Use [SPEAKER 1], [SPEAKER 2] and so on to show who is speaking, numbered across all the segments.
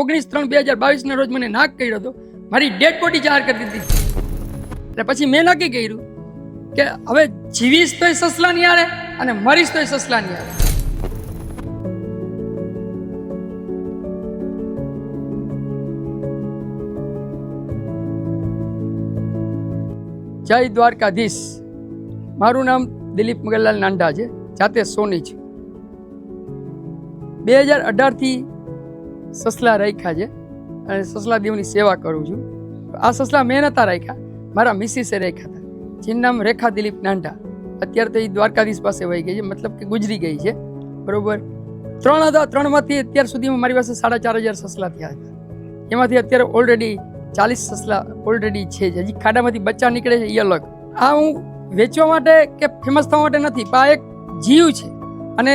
[SPEAKER 1] ઓગણીસ ત્રણ બે હજાર બાવીસના રોજ મને નાક કર્યો હતો. મારી ડેડ બોડી જાહેર કરી દીધી. એટલે પછી મેં નક્કી કર્યું કે હવે જીવીશ તોય સસલાની આવે અને મરીશ તોય સસલાની આવે જય દ્વારકાધીશ. મારું નામ દિલીપ મગનલાલ નાંડા છે. જાતે સોની છે. બે હજાર અઢારથી સસલા રાખ્યા છે અને સસલા દેવની સેવા કરું છું. આ સસલા મેં નહોતા રાખ્યા, મારા મિસિસે રાખ્યા હતા. જેનું નામ રેખા દિલીપ નાંડા અત્યારે તો એ દ્વારકાધીશ પાસે વહી ગઈ છે, મતલબ કે ગુજરી ગઈ છે. બરોબર? ત્રણ હતા ત્રણમાંથી અત્યાર સુધીમાં મારી પાસે સાડા ચાર હજાર સસલા થયા હતા. એમાંથી અત્યારે ઓલરેડી ચાલીસ સસલા ઓલરેડી છે હજી ખાડામાંથી બચ્ચા નીકળે છે એ અલગ. આ હું વેચવા માટે કે ફેમસ થવા માટે નથી, પણ આ એક જીવ છે. અને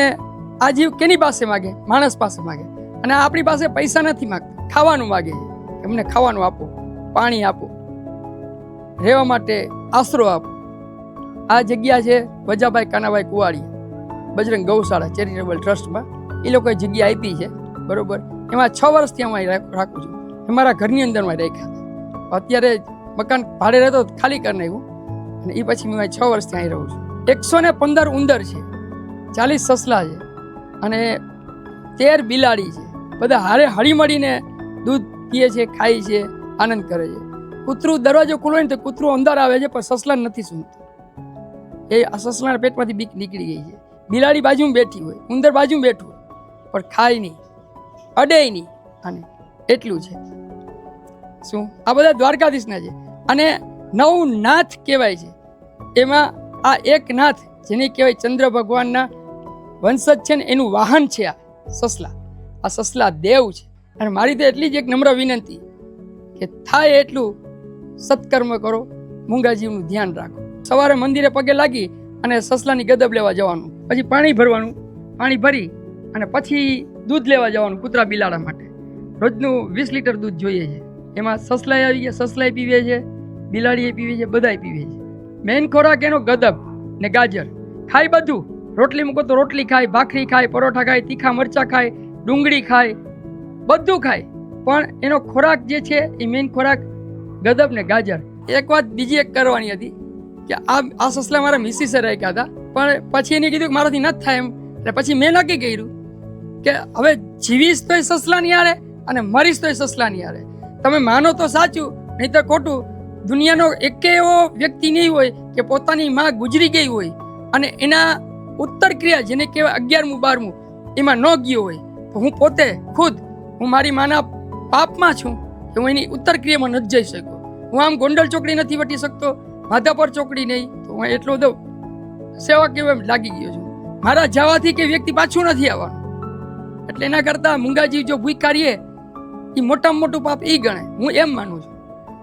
[SPEAKER 1] આ જીવ કેની પાસે માગે? માણસ પાસે માગે. અને આપણી પાસે પૈસા નથી માગતા. ખાવાનું માગે છે અમને ખાવાનું આપો, પાણી આપો, રહેવા માટે આશરો આપો. આ જગ્યા છે વજાભાઈ કાનાભાઈ કુવાડી, બજરંગ ગૌશાળા ચેરિટેબલ ટ્રસ્ટમાં. એ લોકોએ જગ્યા આપી છે, બરોબર? એમાં છ વર્ષથી હું રાખું છું. એ મારા ઘરની અંદરમાં રાખ્યા અત્યારે મકાન ભાડે રહેતો ખાલી કરી નાખ્યું. અને એ પછી હું છ વર્ષથી અહીં રહું છું. એકસો ને પંદર ઉંદર છે. ચાલીસ સસલા છે. અને તેર બિલાડી છે. બધા હારે હળી મળીને દૂધ પીએ છે, ખાય છે, આનંદ કરે છે. કૂતરું દરવાજો ખુલ્લો ને તો કૂતરું અંદર આવે છે, પણ સસલા નથી સૂંઘતું. એ સસલાના પેટમાંથી બીક નીકળી ગઈ છે. બિલાડી બાજુમાં બેઠી હોય, ઉંદર બાજુમાં બેઠું હોય, પણ ખાય નહીં, અડે નહીં, અને એટલું છે. શું? આ બધા દ્વારકાધીશના છે. અને નવ નાથ કહેવાય છે. એમાં આ એક નાથ, જેને કહેવાય ચંદ્ર ભગવાનના વંશજ છે ને, એનું વાહન છે આ સસલા. આ સસલા દેવ છે. અને મારી તો એટલી જ એક નમ્ર વિનંતી કે થાય એટલું સત્કર્મ કરો મૂંગાજીવનું ધ્યાન રાખો. સવારે મંદિરે પગે લાગી અને સસલાની ગદબ લેવા જવાનું, પછી પાણી ભરવાનું, પાણી ભરી અને પછી દૂધ લેવા જવાનું કૂતરા બિલાડા માટે. રોજનું વીસ લીટર દૂધ જોઈએ છે. એમાં સસલાઈ આવી ગયા સસલાઈ પીવે છે, બિલાડીએ પીવે છે બધાય પીવે છે. મેઇન ખોરાક એનો ગદબ ને ગાજર. ખાય બધું. રોટલી મૂકો તો રોટલી ખાય, ભાખરી ખાય, પરોઠા ખાય, તીખા મરચા ખાય ડુંગળી ખાય, બધું ખાય. પણ એનો ખોરાક જે છે, એ મેઇન ખોરાક ગદબ ને ગાજર. એક વાત બીજી એક કરવાની હતી, કે આ આ સસલા મારા મિસિસે રાખ્યા હતા. પણ પછી એને કીધું કે મારાથી નથી થાય એમ. એટલે પછી મેં નક્કી કર્યું કે હવે જીવીશ તોય સસલાની આરે અને મરીશ તોય સસલાની આરે તમે માનો તો સાચું નહીં તો ખોટું. દુનિયાનો એકે એવો વ્યક્તિ નહીં હોય કે પોતાની માં ગુજરી ગઈ હોય અને એના ઉત્તર ક્રિયા જેને કહેવાય અગિયારમું, બારમું, એમાં ન ગયો હોય. હું પોતે ખુદ, હું મારી માના પાપમાં છું કે હું એની ઉત્તર ક્રિયામાં નથી જઈ શકતો હું આમ ગોંડલ ચોકડી નથી વટી શકતો, માધાપર ચોકડી નહીં, તો હું એટલો બધો સેવા કેવો લાગી ગયો છું. મારા જવાથી કે વ્યક્તિ પાછું નથી આવવાનું. એટલે એના કરતાં મુંગાજી જો ભૂખા એ મોટામાં મોટું પાપ એ ગણે. હું એમ માનું છું.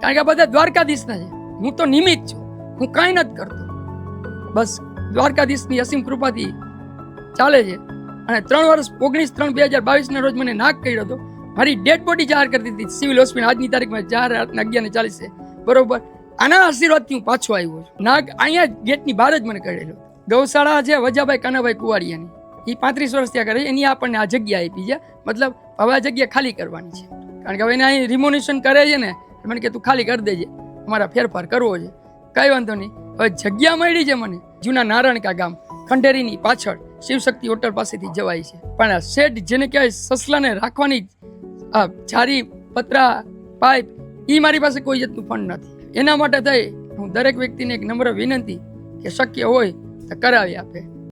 [SPEAKER 1] કારણ કે આ બધા દ્વારકાધીશના છે. હું તો નિમિત્ત છું. હું કાંઈ નથી કરતો. બસ દ્વારકાધીશની અસીમ કૃપાથી ચાલે છે. અને ત્રણ વર્ષ, ઓગણીસ ત્રણ બે હજાર બાવીસના રોજ મને નાક કર્યો હતો. મારી ડેડ બોડી જાહેર કરી દીધી સિવિલ હોસ્પિટલ, આજની તારીખમાં ચાર રાતના અગિયાર ને ચાલીસે બરોબર. આના આશીર્વાદથી હું પાછો આવ્યો છું. અહીંયા ગેટની બહાર જ મને કરેલો. ગૌશાળા છે, વજાભાઈ કાનાભાઈ કુવારિયાની. એ પાંત્રીસ વર્ષ ત્યાં કરે એની આપણને આ જગ્યા આપી છે. મતલબ હવે આ જગ્યા ખાલી કરવાની છે. કારણ કે હવે એને અહીં રિમોનેશન કરે છે ને મને કે તું ખાલી કરી દેજે. અમારા ફેરફાર કરવો છે. કઈ વાંધો નહીં. હવે જગ્યા મળી છે મને. જૂના નારણકા ગામ. ખંડેરીની પાછળ શિવશક્તિ હોટલ પાસેથી જવાય છે. પણ આ શેડ જેને કહેવાય સસલાને રાખવાની, આ જારી, પતરા, પાઇપ એ મારી પાસે કોઈ જાતનું ફંડ નથી. એના માટે થઈ હું દરેક વ્યક્તિને એક નમ્ર વિનંતી કે શક્ય હોય તો કરાવી આપે.